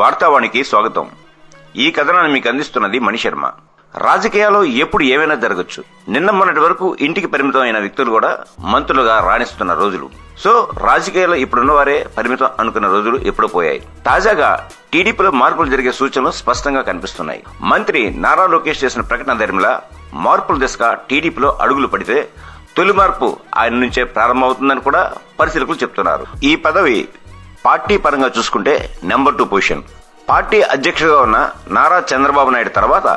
వార్తావాణికి స్వాగతం. ఈ కథనాన్ని మీకు అందిస్తున్నది మణిశర్మ రాజకీయాల్లో ఎప్పుడు ఏమైనా జరగచ్చు. నిన్న మొన్నటి వరకు ఇంటికి పరిమితం అయిన వ్యక్తులు కూడా మంత్రులుగా రాణిస్తున్న రోజులు. సో రాజకీయాల్లో ఇప్పుడున్న వారే పరిమితం అనుకున్న రోజులు ఎప్పుడు పోయాయి. తాజాగా టీడీపీలో మార్పులు జరిగే సూచనలు స్పష్టంగా కనిపిస్తున్నాయి. మంత్రి నారా లోకేష్ చేసిన ప్రకటన ధర్మిలా మార్పుల దిశగా టీడీపీలో అడుగులు పడితే తొలి మార్పు ఆయన నుంచే ప్రారంభమవుతుందని కూడా పరిశీలకులు చెప్తున్నారు. ఈ పదవి పార్టీ పరంగా చూసుకుంటే నెంబర్ టూ పొజిషన్. పార్టీ అధ్యక్షుడిగా ఉన్న నారా చంద్రబాబు నాయుడు తర్వాత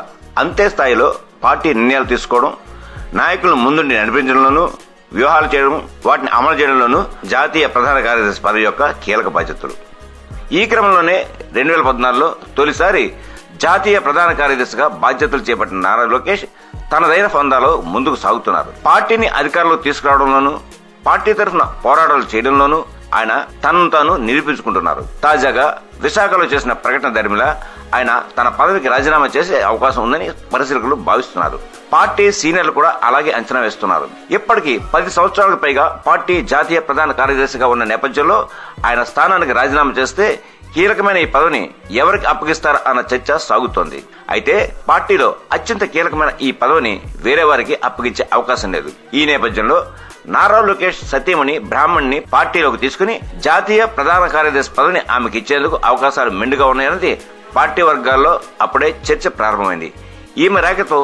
అంతే స్థాయిలో పార్టీ నిర్ణయాలు తీసుకోవడం నాయకులను ముందుండి నడిపించడంలోనూ వ్యూహాలు చేయడం వాటిని అమలు చేయడంలోనూ జాతీయ ప్రధాన కార్యదర్శి పదవి యొక్క కీలక బాధ్యతలు. ఈ క్రమంలోనే రెండు వేల పద్నాలుగులో తొలిసారి జాతీయ ప్రధాన కార్యదర్శిగా బాధ్యతలు చేపట్టిన నారా లోకేష్ తనదైన ఫందాలో ముందుకు సాగుతున్నారు. పార్టీని అధికారంలో తీసుకురావడంలోనూ పార్టీ తరఫున పోరాటాలు చేయడంలోనూ ఆయన తనను తాను నిరూపించుకుంటున్నారు. తాజాగా విశాఖలో చేసిన ప్రకటన ధర్మిలా ఆయన తన పదవికి రాజీనామా చేసే అవకాశం ఉందని పరిశీలకులు భావిస్తున్నారు. పార్టీ సీనియర్లు కూడా అలాగే అంచనా వేస్తున్నారు. ఇప్పటికీ పది సంవత్సరాలకు పైగా పార్టీ జాతీయ ప్రధాన కార్యదర్శిగా ఉన్న నేపథ్యంలో ఆయన స్థానానికి రాజీనామా చేస్తే కీలకమైన ఈ పదవిని ఎవరికి అప్పగిస్తారు అన్న చర్చ సాగుతోంది. అయితే పార్టీలో అత్యంత కీలకమైన ఈ పదవిని వేరే వారికి అప్పగించే అవకాశం లేదు. ఈ నేపథ్యంలో నారా లోకేష్ సత్యమణి బ్రాహ్మణ్ని పార్టీలోకి తీసుకుని జాతీయ ప్రధాన కార్యదర్శి పదవిని ఆమెకి ఇచ్చేందుకు అవకాశాలు మెండుగా ఉన్నాయన్నది పార్టీ వర్గాల్లో అప్పుడే చర్చ ప్రారంభమైంది. ఈమె రేఖతో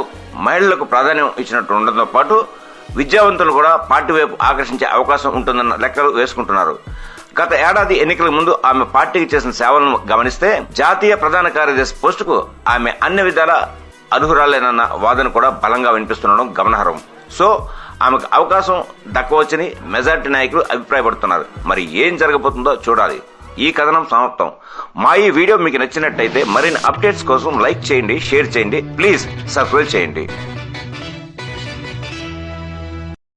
మహిళలకు ప్రాధాన్యం ఇచ్చినట్టు ఉండడంతో పాటు విద్యావంతులు కూడా పార్టీ వైపు ఆకర్షించే అవకాశం ఉంటుందన్న లెక్కలు వేసుకుంటున్నారు. గత ఏడాది ఎన్నికల ముందు ఆమె పార్టీకి చేసిన సేవలను గమనిస్తే జాతీయ ప్రధాన కార్యదర్శి పోస్టుకు ఆమె అన్ని విధాల అర్హురాలేనన్న వాదన కూడా బలంగా వినిపిస్తుండడం గమనార్హం. సో ఆమెకు అవకాశం దక్కవచ్చని మెజార్టీ నాయకులు అభిప్రాయపడుతున్నారు. మరి ఏం జరగబోతుందో చూడాలి. ఈ కథనం సమాప్తం. మా ఈ వీడియో మీకు నచ్చినట్టయితే మరిన్ని అప్డేట్స్ కోసం లైక్ చేయండి షేర్ చేయండి ప్లీజ్ సబ్స్క్రైబ్ చేయండి.